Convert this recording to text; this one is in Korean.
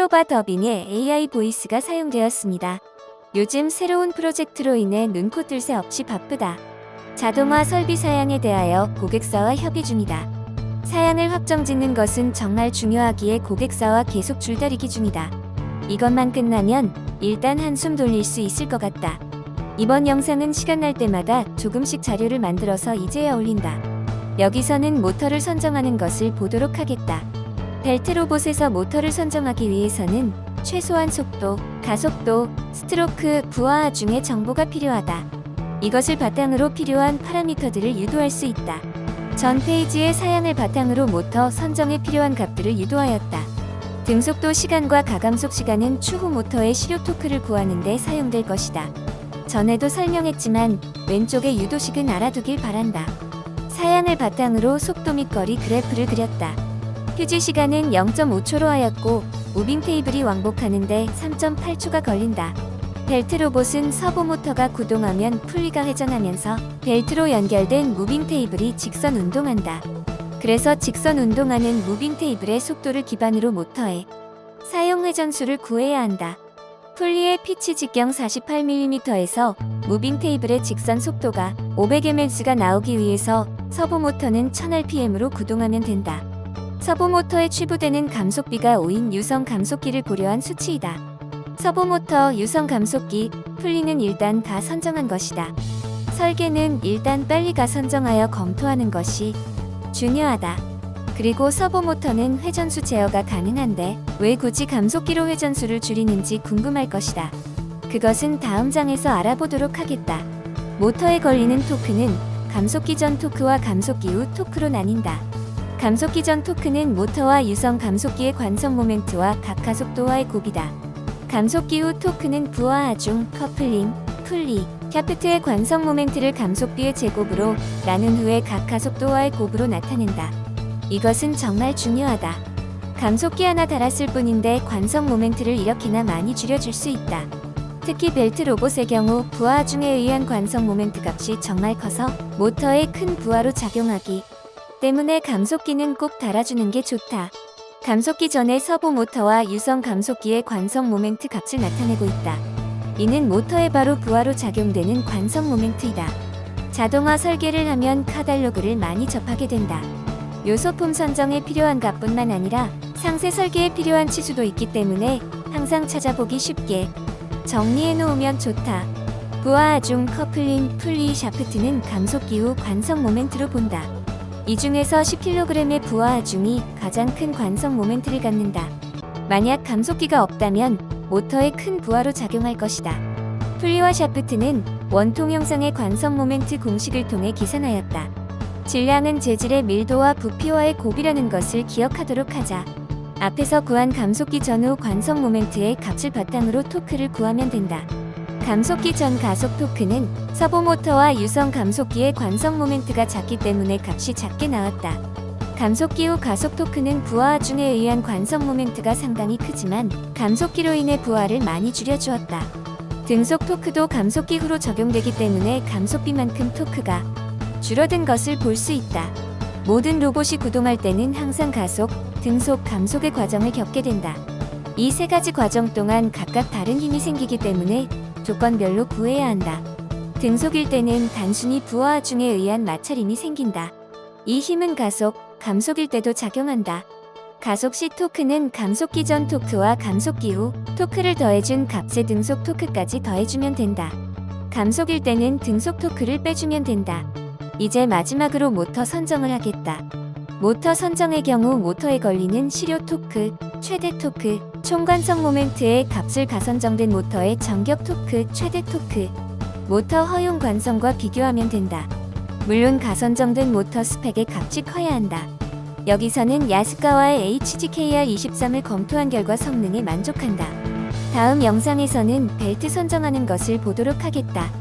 클로바 더빙에 AI 보이스가 사용되었습니다. 요즘 새로운 프로젝트로 인해 눈코 뜰 새 없이 바쁘다. 자동화 설비 사양에 대하여 고객사와 협의 중이다. 사양을 확정 짓는 것은 정말 중요하기에 고객사와 계속 줄다리기 중이다. 이것만 끝나면 일단 한숨 돌릴 수 있을 것 같다. 이번 영상은 시간 날 때마다 조금씩 자료를 만들어서 이제야 올린다. 여기서는 모터를 선정하는 것을 보도록 하겠다. 벨트 로봇에서 모터를 선정하기 위해서는 최소한 속도, 가속도, 스트로크, 부하화 중의 정보가 필요하다. 이것을 바탕으로 필요한 파라미터들을 유도할 수 있다. 전 페이지의 사양을 바탕으로 모터 선정에 필요한 값들을 유도하였다. 등속도 시간과 가감속 시간은 추후 모터의 실효 토크를 구하는 데 사용될 것이다. 전에도 설명했지만 왼쪽의 유도식은 알아두길 바란다. 사양을 바탕으로 속도 및 거리 그래프를 그렸다. 휴지 시간은 0.5초로 하였고 무빙 테이블이 왕복하는데 3.8초가 걸린다. 벨트 로봇은 서보 모터가 구동하면 풀리가 회전하면서 벨트로 연결된 무빙 테이블이 직선 운동한다. 그래서 직선 운동하는 무빙 테이블의 속도를 기반으로 모터에 사용 회전수를 구해야 한다. 풀리의 피치 직경 48mm에서 무빙 테이블의 직선 속도가 500ms가 나오기 위해서 서보 모터는 1000rpm으로 구동하면 된다. 서보 모터에 취부되는 감속비가 5인 유성 감속기를 고려한 수치이다. 서보 모터 유성 감속기 풀리는 일단 가 선정한 것이다. 설계는 일단 빨리 가 선정하여 검토하는 것이 중요하다. 그리고 서보 모터는 회전수 제어가 가능한데 왜 굳이 감속기로 회전수를 줄이는지 궁금할 것이다. 그것은 다음 장에서 알아보도록 하겠다. 모터에 걸리는 토크는 감속기 전 토크와 감속기 후 토크로 나뉜다. 감속기 전 토크는 모터와 유성 감속기의 관성 모멘트와 각하 속도와의 곱이다. 감속기 후 토크는 부하 하 중 커플링, 풀리, 샤프트의 관성 모멘트를 감속비의 제곱으로 나눈 후에 각하 속도와의 곱으로 나타낸다. 이것은 정말 중요하다. 감속기 하나 달았을 뿐인데 관성 모멘트를 이렇게나 많이 줄여줄 수 있다. 특히 벨트 로봇의 경우 부하 중에 의한 관성 모멘트 값이 정말 커서 모터에 큰 부하로 작용하기 때문에 감속기는 꼭 달아주는 게 좋다. 감속기 전에 서보 모터와 유성 감속기의 관성 모멘트 값을 나타내고 있다. 이는 모터에 바로 부하로 작용되는 관성 모멘트이다. 자동화 설계를 하면 카달로그를 많이 접하게 된다. 요소품 선정에 필요한 값뿐만 아니라 상세 설계에 필요한 치수도 있기 때문에 항상 찾아보기 쉽게 정리해 놓으면 좋다. 부하 중 커플링, 풀리, 샤프트는 감속기 후 관성 모멘트로 본다. 이 중에서 10kg의 부하 중이 가장 큰 관성 모멘트를 갖는다. 만약 감속기가 없다면 모터에 큰 부하로 작용할 것이다. 풀리와 샤프트는 원통 형상의 관성 모멘트 공식을 통해 계산하였다. 질량은 재질의 밀도와 부피와의 곱이라는 것을 기억하도록 하자. 앞에서 구한 감속기 전후 관성 모멘트의 값을 바탕으로 토크를 구하면 된다. 감속기 전 가속 토크는 서보 모터와 유성 감속기의 관성 모멘트가 작기 때문에 값이 작게 나왔다. 감속기 후 가속 토크는 부하 중에 의한 관성 모멘트가 상당히 크지만 감속기로 인해 부하를 많이 줄여주었다. 등속 토크도 감속기 후로 적용되기 때문에 감속비만큼 토크가 줄어든 것을 볼 수 있다. 모든 로봇이 구동할 때는 항상 가속, 등속, 감속의 과정을 겪게 된다. 이 세 가지 과정 동안 각각 다른 힘이 생기기 때문에 조건별로 구해야 한다. 등속일 때는 단순히 부하 중에 의한 마찰임이 생긴다. 이 힘은 가속, 감속일 때도 작용한다. 가속 시 토크는 감속기 전 토크와 감속기 후 토크를 더해준 값의 등속 토크까지 더해주면 된다. 감속일 때는 등속 토크를 빼주면 된다. 이제 마지막으로 모터 선정을 하겠다. 모터 선정의 경우 모터에 걸리는 실효 토크, 최대 토크, 총관성 모멘트의 값을 가선정된 모터의 전격 토크, 최대 토크, 모터 허용 관성과 비교하면 된다. 물론 가선정된 모터 스펙의 값이 커야 한다. 여기서는 야스카와의 HGKR23을 검토한 결과 성능에 만족한다. 다음 영상에서는 벨트 선정하는 것을 보도록 하겠다.